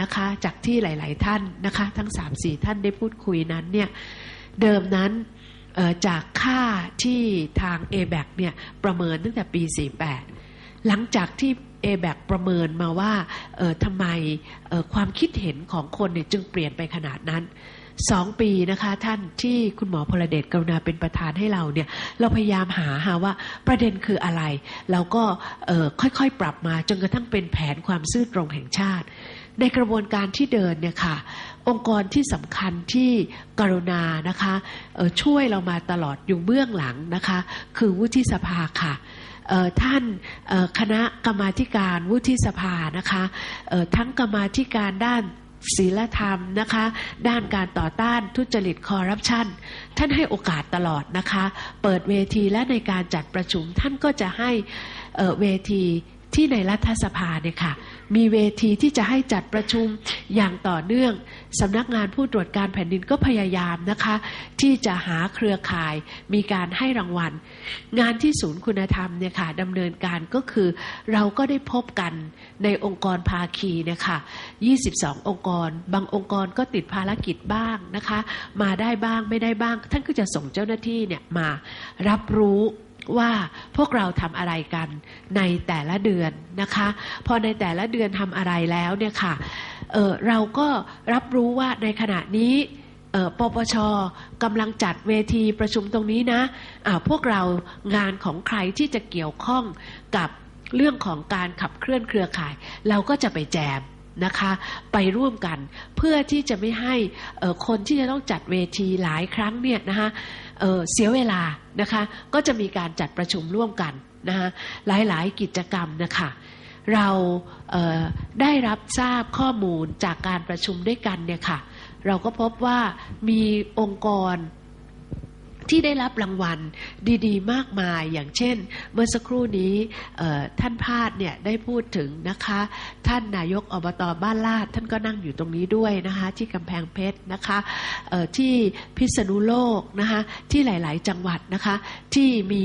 นะคะ จากที่หลาย ๆ ท่านนะคะ ทั้ง3-4ท่านได้พูดคุยนั้นเนี่ยเดิมนั้นจากค่าที่ทาง a b a c เนี่ยประเมินตั้งแต่ปี 48 หลังจากที่ a b a c ประเมินมาว่าทำไมความคิดเห็นของคนเนี่ยจึงเปลี่ยนไปขนาดนั้นสองปีนะคะท่านที่คุณหมอพลเดชกรุณาเป็นประธานให้เราเนี่ยเราพยายามหาหาว่าประเด็นคืออะไร เราก็ค่อยๆปรับมาจนกระทั่งเป็นแผนความซื่อตรงแห่งชาติ ในกระบวนการที่เดินเนี่ยค่ะ องค์กรที่สำคัญที่กรุณานะคะช่วยเรามาตลอดอยู่เบื้องหลังนะคะ คือวุฒิสภาค่ะท่านคณะกรรมาการวุฒิสภานะคะทั้งกรรมาการด้านศีลธรรมนะคะด้านการต่อต้านทุจริตคอร์รัปชันท่านให้โอกาสตลอดนะคะ เปิดเวทีและในการจัดประชุมท่านก็จะให้เเวที ที่ในรัฐสภาเนี่ยค่ะ มีเวทีที่จะให้จัดประชุมอย่างต่อเนื่องสำนักงานผู้ตรวจการแผ่นดินก็พยายามนะคะ ที่จะหาเครือข่ายมีการให้รางวัล งานที่ศูนย์คุณธรรมเนี่ยค่ะดำเนินการก็คือเราก็ได้พบกันในองค์กรภาคีเนี่ยค่ะ22 องค์กร บางองค์กรก็ติดภารกิจบ้างนะคะ มาได้บ้างไม่ได้บ้าง ท่านก็จะส่งเจ้าหน้าที่เนี่ยมารับรู้ ว่าพวกเราทำอะไรกันในแต่ละเดือนนะคะ พอในแต่ละเดือนทำอะไรแล้วเนี่ยค่ะเเราก็รับรู้ว่าในขณะนี้ปปชกำลังจัดเวทีประชุมตรงนี้นะอ่าพวกเรางานของใครที่จะเกี่ยวข้องกับเรื่องของการขับเคลื่อนเครือข่าย เราก็จะไปแจม นะคะ ไปร่วมกันเพื่อที่จะไม่ให้คนที่จะต้องจัดเวทีหลายครั้งเนี่ยนะคะเเสียเวลานะคะก็จะมีการจัดประชุมร่วมกันนะคะหลายๆกิจกรรมนะคะเราเได้รับทราบข้อมูลจากการประชุมด้วยกันเนี่ยค่ะเราก็พบว่ามีองค์กร ที่ได้รับรางวัลดีๆ มากมายอย่างเช่น เมื่อสักครู่นี้ท่านพาดเนี่ยได้พูดถึงนะคะ ท่านนายกอบตบ้านลาดท่านก็นั่งอยู่ตรงนี้ด้วยนะคะที่กำแพงเพชรนะคะที่พิษณุโลกนะคะที่หลายๆ จังหวัดนะคะที่มี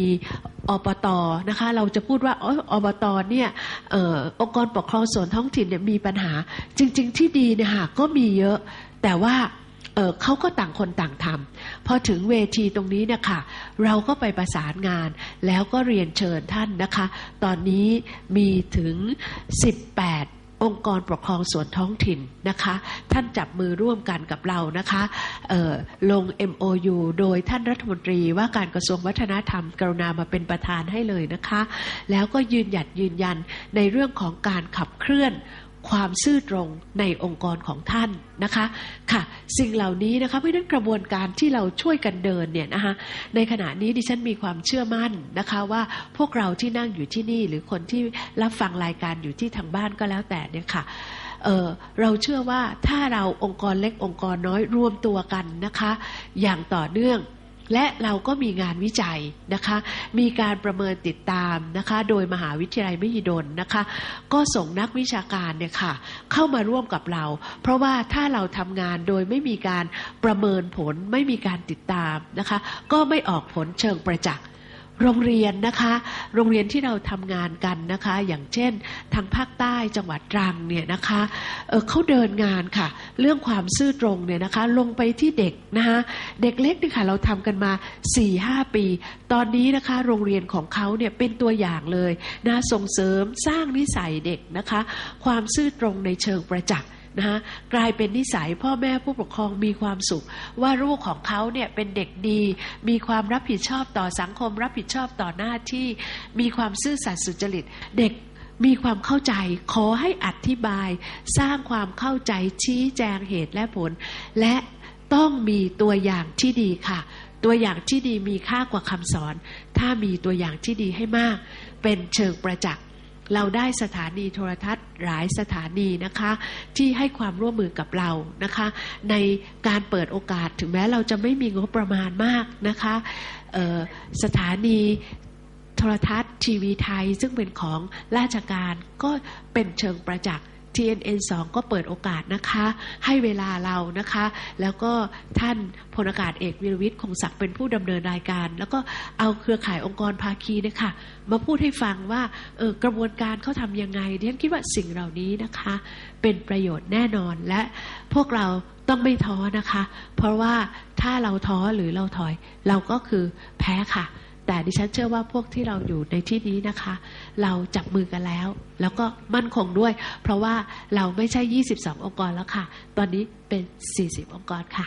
อบตนะคะเราจะพูดว่าอ๋ออบตเนี่ยอองค์กรปกครองส่วนท้องถิ่นเนี่ยมีปัญหาจริง ๆ ที่ดีเนี่ยค่ะก็มีเยอะแต่ว่า เเขาก็ต่างคนต่างทำพอถึงเวทีตรงนี้นี่ยค่ะเราก็ไปประสานงาน แล้วก็เรียนเชิญท่านนะคะ ตอนนี้มีถึง 18องค์กรปกครองส่วนท้องถิ่นนะคะ ท่านจับมือร่วมกันกับเรานะคะลง MOU โดยท่านรัฐมนตรีว่าการกระทรวงวัฒนธรรม กรุณามาเป็นประธานให้เลยนะคะ แล้วก็ยืนหยัดยืนยันในเรื่องของการขับเคลื่อน ความซื่อตรงในองค์กรของท่านนะคะค่ะสิ่งเหล่านี้นะคะเพราะนั้นกระบวนการที่เราช่วยกันเดินเนี่ยนะคะในขณะนี้ดิฉันมีความเชื่อมั่นนะคะว่าพวกเราที่นั่งอยู่ที่นี่หรือคนที่รับฟังรายการอยู่ที่ทางบ้านก็แล้วแต่เนี่ยค่ะเเราเชื่อว่าถ้าเราองค์กรเล็กองค์กรน้อยรวมตัวกันนะคะ อย่างต่อเนื่อง และเราก็มีงานวิจัยนะคะ มีการประเมินติดตามนะคะ โดยมหาวิทยาลัยมหิดลนะคะ ก็ส่งนักวิชาการเนี่ยค่ะ เข้ามาร่วมกับเรา เพราะว่าถ้าเราทำงานโดยไม่มีการประเมินผล ไม่มีการติดตามนะคะ ก็ไม่ออกผลเชิงประจักษ์ โรงเรียนนะคะ โรงเรียนที่เราทำงานกันนะคะ อย่างเช่น ทางภาคใต้จังหวัดตรังเนี่ยนะคะเเขาเดินงานค่ะ เรื่องความซื่อตรงเนี่ยนะคะ ลงไปที่เด็กนะคะเด็กเล็กเนี่ยค่ะ เราทำกันมา4ี่ห้าปี ตอนนี้นะคะ โรงเรียนของเขาเนี่ยเป็นตัวอย่างเลยนะส่งเสริมสร้างนิสัยเด็กนะคะ ความซื่อตรงในเชิงประจักษ์ นะคะกลายเป็นนิสัยพ่อแม่ผู้ปกครองมีความสุข ว่าลูกของเขาเนี่ยเป็นเด็กดี มีความรับผิดชอบต่อสังคม รับผิดชอบต่อหน้าที่ มีความซื่อสัตย์สุจริต เด็กมีความเข้าใจขอให้อธิบาย สร้างความเข้าใจชี้แจงเหตุและผล และต้องมีตัวอย่างที่ดีค่ะ ตัวอย่างที่ดีมีค่ากว่าคำสอน ถ้ามีตัวอย่างที่ดีให้มาก เป็นเชิงประจักษ์ เราได้สถานีโทรทัศน์หลายสถานีนะคะ ที่ให้ความร่วมมือกับเรานะคะ ในการเปิดโอกาสถึงแม้เราจะไม่มีงบประมาณมากนะคะสถานีโทรทัศน์ทีวีไทย ซึ่งเป็นของราชการก็เป็นเชิงประจักษ์ TNN 2 ก็เปิดโอกาสนะคะ ให้เวลาเรานะคะ แล้วก็ท่านพลอากาศเอกวิรวิทย์คงศักดิ์เป็นผู้ดำเนินรายการ แล้วก็เอาเครือข่ายองค์กรภาคีนะคะมาพูดให้ฟังว่าเออกระบวนการเขาทำยังไงดิฉันคิดว่าสิ่งเหล่านี้นะคะ เป็นประโยชน์แน่นอนและพวกเราต้องไม่ท้อนะคะ เพราะว่าถ้าเราท้อหรือเราถอย เราก็คือแพ้ค่ะ แต่ดิฉันเชื่อว่าพวกที่เราอยู่ในที่นี้นะคะ เราจับมือกันแล้ว แล้วก็มั่นคงด้วย เพราะว่าเราไม่ใช่ 22 องค์กรแล้วค่ะ ตอนนี้เป็น 40 องค์กรค่ะ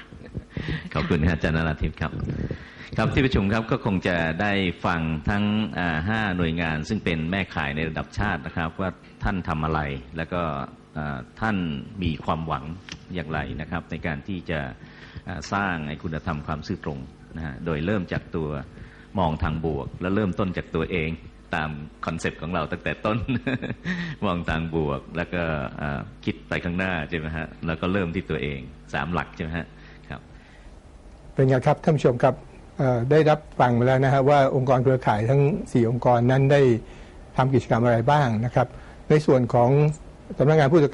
ขอบคุณครับอาจารย์นราธิปครับ ครับที่ประชุมครับก็คงจะได้ฟังทั้งห้าหน่วยงาน ซึ่งเป็นแม่ข่ายในระดับชาตินะครับ ว่าท่านทำอะไรแล้วก็ท่านมีความหวังอย่างไรนะครับ ในการที่จะสร้างไอ้คุณธรรมความซื่อตรงนะฮะโดยเริ่มจากตัว มองทางบวก แล้วเริ่มต้นจากตัวเองตามคอนเซปต์ของเราตั้งแต่ต้น มองทางบวก แล้วก็คิดไปข้างหน้าใช่ไหมฮะแล้วก็เริ่มที่ตัวเองสามหลักใช่ไหมฮะครับ เป็นไงครับท่านผู้ชมครับได้รับฟังมาแล้วนะฮะว่าองค์กรเครือข่ายทั้ง 4 องค์กรนั้นได้ทำกิจกรรมอะไรบ้างนะครับ ในส่วนของสำนักงานผู้ตรวจการ